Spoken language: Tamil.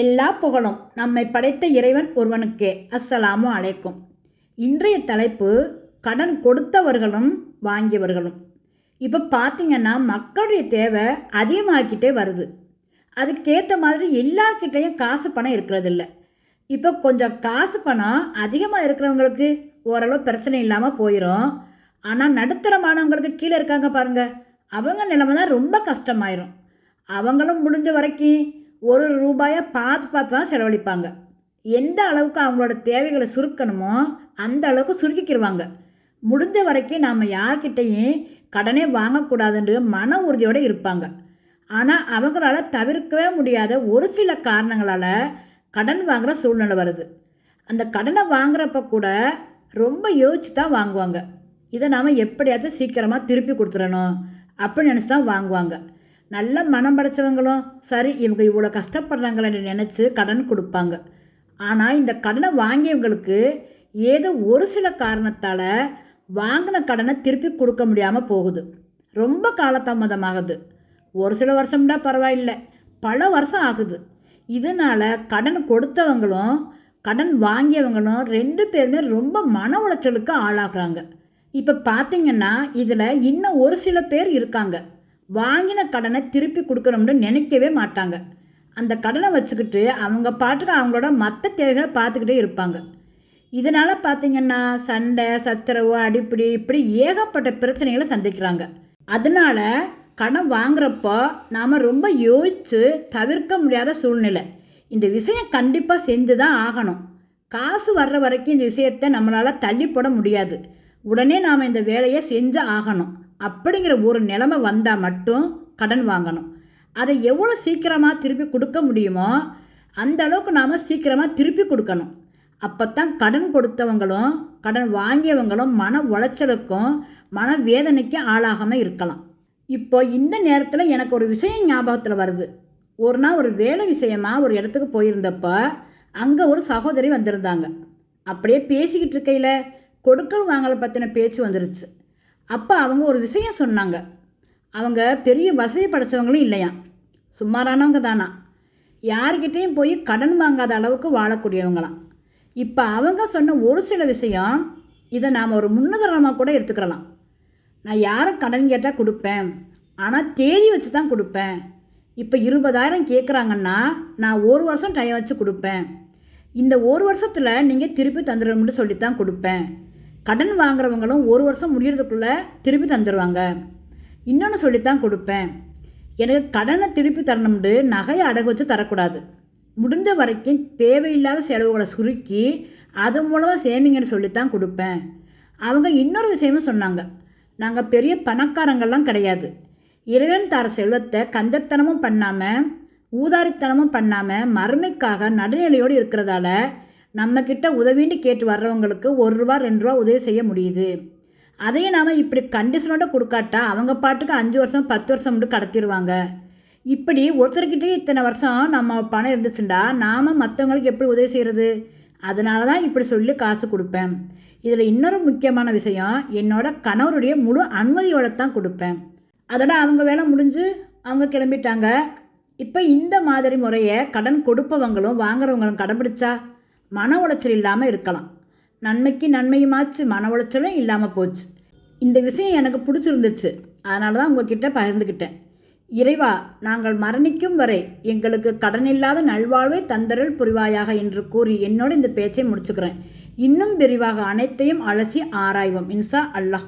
எல்லா புகழும் நம்மை படைத்த இறைவன் ஒருவனுக்கே. அஸ்ஸலாமு அலைக்கும். இன்றைய தலைப்பு கடன் கொடுத்தவர்களும் வாங்கியவர்களும். இப்போ பார்த்தீங்கன்னா மக்களுடைய தேவை அதிகமாகிக்கிட்டே வருது. அதுக்கேற்ற மாதிரி எல்லார்கிட்டேயும் காசு பணம் இருக்கிறதில்ல. இப்போ கொஞ்சம் காசு பணம் அதிகமாக இருக்கிறவங்களுக்கு ஓரளவு பிரச்சனை இல்லாமல் போயிடும் ஆனால் நடுத்தரமானவங்களுக்கு கீழே இருக்காங்க பாருங்கள் அவங்க நிலைமை தான் ரொம்ப கஷ்டமாயிரும். அவங்களும் முடிஞ்ச வரைக்கும் ஒரு ரூபாயை பார்த்து பார்த்து தான் செலவழிப்பாங்க. எந்த அளவுக்கு அவங்களோட தேவைகளை சுருக்கணுமோ அந்த அளவுக்கு சுருக்கிக்கிடுவாங்க முடிஞ்ச வரைக்கும் நாம் யார்கிட்டையும் கடனே வாங்கக்கூடாதுன்ற மன உறுதியோடு இருப்பாங்க. ஆனால் அவங்களால தவிர்க்கவே முடியாத ஒரு சில காரணங்களால் கடன் வாங்குகிற சூழ்நிலை வருது. அந்த கடனை வாங்குறப்ப கூட ரொம்ப யோசிச்சு தான் வாங்குவாங்க. இதை நாம் எப்படியாச்சும் சீக்கிரமாக திருப்பி கொடுத்துடணும் அப்படின்னு நினச்சி தான் வாங்குவாங்க. நல்ல மனம் படைச்சவங்களும் சரி இவங்க இவ்வளோ கஷ்டப்படுறாங்களேன்னு நினச்சி கடன் கொடுப்பாங்க. ஆனால் இந்த கடனை வாங்கியவங்களுக்கு ஏதோ ஒரு சில காரணத்தால் வாங்கின கடனை திருப்பி கொடுக்க முடியாமல் போகுது. ரொம்ப காலதாமதமாகுது. ஒரு சில வருஷம்னா பரவாயில்லை. பல வருஷம் ஆகுது. இதனால் கடன் கொடுத்தவங்களும் கடன் வாங்கியவங்களும் ரெண்டு பேருமே ரொம்ப மன உளைச்சலுக்கு ஆளாகிறாங்க. இப்போ பார்த்தீங்கன்னா இதில் இன்னும் ஒரு சில பேர் இருக்காங்க. வாங்கின கடனை திருப்பி கொடுக்கணும்னு நினைக்கவே மாட்டாங்க. அந்த கடனை வச்சுக்கிட்டு அவங்க பாட்டுக்கு அவங்களோட மற்ற தேவைகளை பார்த்துக்கிட்டே இருப்பாங்க. இதனால் பார்த்தீங்கன்னா சண்டை சத்திரவு அடிப்படி இப்படி ஏகப்பட்ட பிரச்சனைகளை சந்திக்கிறாங்க. அதனால கடன் வாங்குறப்போ நாம் ரொம்ப யோசித்து தவிர்க்க முடியாத சூழ்நிலை. இந்த விஷயம் கண்டிப்பாக செஞ்சு தான் ஆகணும். காசு வர்ற வரைக்கும் இந்த விஷயத்தை நம்மளால் தள்ளி போட முடியாது. உடனே நாம் இந்த வேலையை செஞ்சு ஆகணும். அப்படிங்கிற ஒரு நிலைமை வந்தால் மட்டும் கடன் வாங்கணும். அதை எவ்வளோ சீக்கிரமாக திருப்பி கொடுக்க முடியுமோ அந்த அளவுக்கு நாம் சீக்கிரமாக திருப்பி கொடுக்கணும். அப்போ தான் கடன் கொடுத்தவங்களும் கடன் வாங்கியவங்களும் மன உளைச்சலுக்கும் மன வேதனைக்கும் ஆளாகாமல் இருக்கலாம். இப்போ இந்த நேரத்தில் எனக்கு ஒரு விஷயம் ஞாபகத்தில் வருது. ஒரு நாள் ஒரு வேலை விஷயமா ஒரு இடத்துக்கு போயிருந்தப்போ அங்கே ஒரு சகோதரி வந்திருந்தாங்க. அப்படியே பேசிக்கிட்டு இருக்கையில் கொடுக்கல் வாங்கலை பற்றின பேச்சு வந்துருச்சு. அப்போ அவங்க ஒரு விஷயம் சொன்னாங்க. அவங்க பெரிய வசதி படைச்சவங்களும் இல்லையா சுமாரானவங்க தானா. யார்கிட்டேயும் போய் கடன் வாங்காத அளவுக்கு வாழக்கூடியவங்களாம். இப்போ அவங்க சொன்ன ஒரு சில விஷயம் இதை நாம் ஒரு முன்னுதாரணமாக கூட எடுத்துக்கிறலாம். நான் யாரும் கடன் கேட்டால் கொடுப்பேன்? ஆனால் தேதி வச்சு தான் கொடுப்பேன். இப்போ இருபதாயிரம் கேட்குறாங்கன்னா நான் ஒரு வருஷம் டைம் வச்சு கொடுப்பேன். இந்த ஒரு வருஷத்தில் நீங்கள் திருப்பி தந்துடணும்னு சொல்லி தான் கொடுப்பேன். கடன் வாங்குறவங்களும் ஒரு வருஷம் முடிகிறதுக்குள்ளே திருப்பி தந்துடுவாங்க இன்னொன்று சொல்லித்தான் கொடுப்பேன். எனக்கு கடனை திருப்பி தரணும்னு நகையை அடகு வச்சு தரக்கூடாது. முடிஞ்ச வரைக்கும் தேவையில்லாத செலவுகளை சுருக்கி அது மூலமாக சேமிங்கன்னு சொல்லித்தான் கொடுப்பேன். அவங்க இன்னொரு விஷயமும் சொன்னாங்க. நாங்கள் பெரிய பணக்காரங்கள்லாம் கிடையாது. இறைவன் தர செல்வத்தை கஞ்சத்தனமும் பண்ணாமல் ஊதாரித்தனமும் பண்ணாமல் மறுமைக்காக நடுநிலையோடு இருக்கிறதால நம்மக்கிட்ட உதவின்னு கேட்டு வர்றவங்களுக்கு ஒரு ரூபா ரெண்டு ரூபா உதவி செய்ய முடியுது. அதையும் நாம் இப்படி கண்டிஷனோட கொடுக்காட்டா அவங்க பாட்டுக்கு அஞ்சு வருஷம் பத்து வருஷம் மட்டும் கடத்திடுவாங்க இப்படி ஒருத்தர்கிட்டயே இத்தனை வருஷம் நம்ம பணம் இருந்துச்சுண்டா நாம் மற்றவங்களுக்கு எப்படி உதவி செய்கிறது அதனால தான் இப்படி சொல்லி காசு கொடுப்பேன். இதில் இன்னொரு முக்கியமான விஷயம் என்னோட கணவருடைய முழு அனுமதியோட தான் கொடுப்பேன். அதோட அவங்க வேலை முடிஞ்சு அவங்க கிளம்பிட்டாங்க. இப்போ இந்த மாதிரி முறையை கடன் கொடுப்பவங்களும் வாங்குறவங்களும் கடைபிடிச்சா மன உளைச்சல் இல்லாமல் இருக்கலாம். நன்மைக்கு நன்மையுமாச்சு மன உளைச்சலும் இல்லாமல் போச்சு. இந்த விஷயம் எனக்கு பிடிச்சிருந்துச்சு. அதனால தான் உங்ககிட்ட பகிர்ந்துக்கிட்டேன் இறைவா நாங்கள் மரணிக்கும் வரை எங்களுக்கு கடனில்லாத நல்வாழ்வை தந்தரல் புரிவாயாக என்று கூறி என்னோட இந்த பேச்சை முடிச்சுக்கிறேன். இன்னும் விரிவாக அனைத்தையும் அலசி ஆராய்வோம். இன்சா அல்லாஹ்.